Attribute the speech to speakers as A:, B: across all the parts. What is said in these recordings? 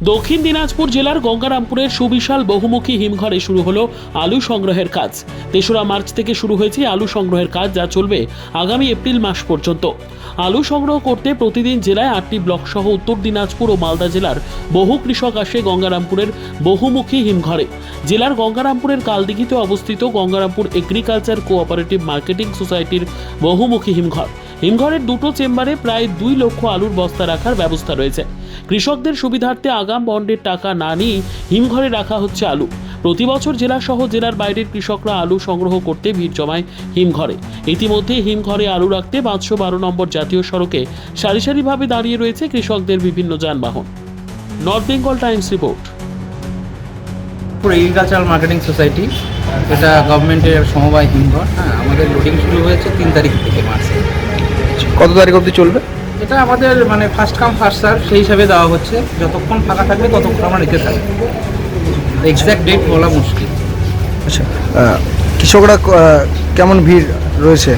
A: দক্ষিণ দিনাজপুর জেলার গঙ্গারামপুরের সুবিশাল বহুমুখী হিমঘরে শুরু হলো আলু সংগ্রহের কাজ। তেসরা মার্চ থেকে শুরু হয়েছে আলু সংগ্রহের কাজ, যা চলবে আগামী এপ্রিল মাস পর্যন্ত। আলু সংগ্রহ করতে প্রতিদিন জেলায় আটটি ব্লক সহ উত্তর দিনাজপুর ও মালদা জেলার বহু কৃষক আসে গঙ্গারামপুরের বহুমুখী হিমঘরে। জেলার গঙ্গারামপুরের কালদিঘিতে অবস্থিত গঙ্গারামপুর এগ্রিকালচার কোঅপারেটিভ মার্কেটিং সোসাইটির বহুমুখী হিমঘর। হিমঘরের দুটো চেম্বারে প্রায় দুই লক্ষ আলুর বস্তা রাখার ব্যবস্থা রয়েছে। কৃষকদের সুবিধার্থে আগাম বন্ডের টাকা না নিয়ে হিমঘরে রাখা হচ্ছে আলু। প্রতি বছর জেলা সহ জেলার বাইরের কৃষকরা আলু সংগ্রহ করতে ভিড় জমায় হিমঘরে। ইতিমধ্যে হিমঘরে আলু রাখতে পাঁচশো বারো নম্বর জাতীয় সড়কে সারি সারিভাবে দাঁড়িয়ে রয়েছে কৃষকদের বিভিন্ন যানবাহন। North Bengal Times report.
B: Agricultural marketing society, এটা গভর্নমেন্টের সমবায় হিমঘর হ্যাঁ আমাদের লোডিং শুরু হয়েছে তিন তারিখ থেকে মার্চে।
C: কত তারিখ অবধি চলবে?
B: এটা আমাদের মানে ফার্স্ট কাম ফার্স্ট সার্ভ সেই হিসাবে দেওয়া হচ্ছে। যতক্ষণ ফাঁকা থাকবে ততক্ষণ আমরা নিতে থাকব। এক্স্যাক্ট ডেট বলা মুশকিল।
C: আচ্ছা কৃষকরা কেমন ভিড় রয়েছে?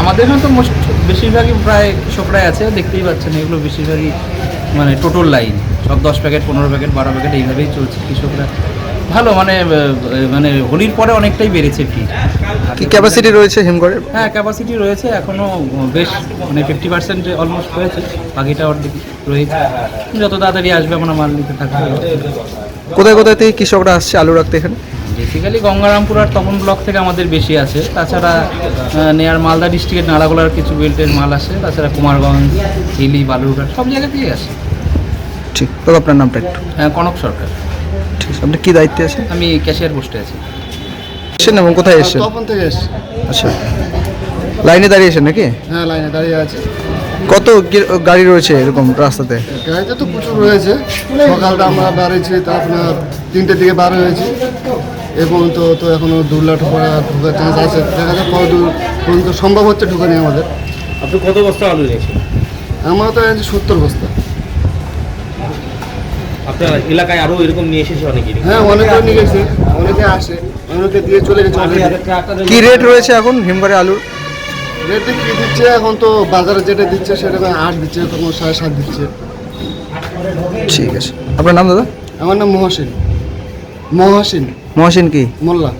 B: আমাদের তো মোস্ট বেশিরভাগই প্রায় কৃষকরাই আছে দেখতেই পাচ্ছেন এগুলো বেশিরভাগই মানে টোটাল লাইন সব দশ প্যাকেট পনেরো প্যাকেট বারো প্যাকেট এইভাবেই চলছে কৃষকরা। ভালো মানে মানে হোলির পরে অনেকটাই বেড়েছে ফি
C: কি ক্যাপাসিটি রয়েছে হিমঘরে?
B: হ্যাঁ ক্যাপাসিটি রয়েছে এখনও বেশ মানে ফিফটি পার্সেন্ট অলমোস্ট হয়েছে বাকিটা অর্ধেক রয়েছে। যত তাড়াতাড়ি আসবে আমরা মাল নিতে থাকব।
C: কোথায় কোথায় থেকে কৃষকরা আসছে আলু রাখতে এখানে?
B: বেসিক্যালি গঙ্গারামপুর আর তপন ব্লক থেকে আমাদের বেশি আছে। তাছাড়া নেয়ার মালদা ডিস্ট্রিক্টের নাড়াগোলার কিছু বেল্টের মাল আসে তাছাড়া কুমারগঞ্জ হিলি বালুরঘাট সব জায়গা থেকেই আসে।
C: ঠিক তবে আপনার নামটা একটু।
B: হ্যাঁ কনক সরকার।
C: ঠিক আছে আপনি কী দায়িত্বে আছেন?
B: আমি ক্যাশিয়ার পোস্টে আছি।
C: এসেছেন এবং কোথায় এসেছেন?
D: তখন থেকে এসছি।
C: আচ্ছা। লাইনে দাঁড়িয়েছেন নাকি?
D: হ্যাঁ লাইনে দাঁড়িয়ে আছে।
C: কত গাড়ি রয়েছে এরকম রাস্তাতে?
D: গাড়িতে তো প্রচুর রয়েছে। সকালটা আমরা বেরিয়েছি তা আপনার তিনটের দিকে বার হয়েছি। এবং তো তো এখনও দু লাখ ঢোকার চান্স আছে। দেখা যাক কত দূর পর্যন্ত সম্ভব হচ্ছে ঢোকানি আমাদের।
E: আপনি কত বস্তা আলু নিয়েছেন
D: আমরা তো সত্তর বস্তা।
E: আপনার এলাকায় আরও এরকম নিয়ে এসেছে অনেকেই
D: হ্যাঁ অনেকে নিয়ে গেছে অনেকে আসে অনেকে দিয়ে চলে গেছে
C: কি রেট রয়েছে এখন হিমঘরে আলুর?
D: রেট কি দিচ্ছে? এখন তো বাজারে যেটা দিচ্ছে সেটা আট দিচ্ছে কোনো সাড়ে সাত দিচ্ছে।
C: ঠিক আছে। আপনার নাম দাদা?
D: আমার নাম মহাসিন। মহাসিন।
C: মহাসিন কি?
D: মোল্লা।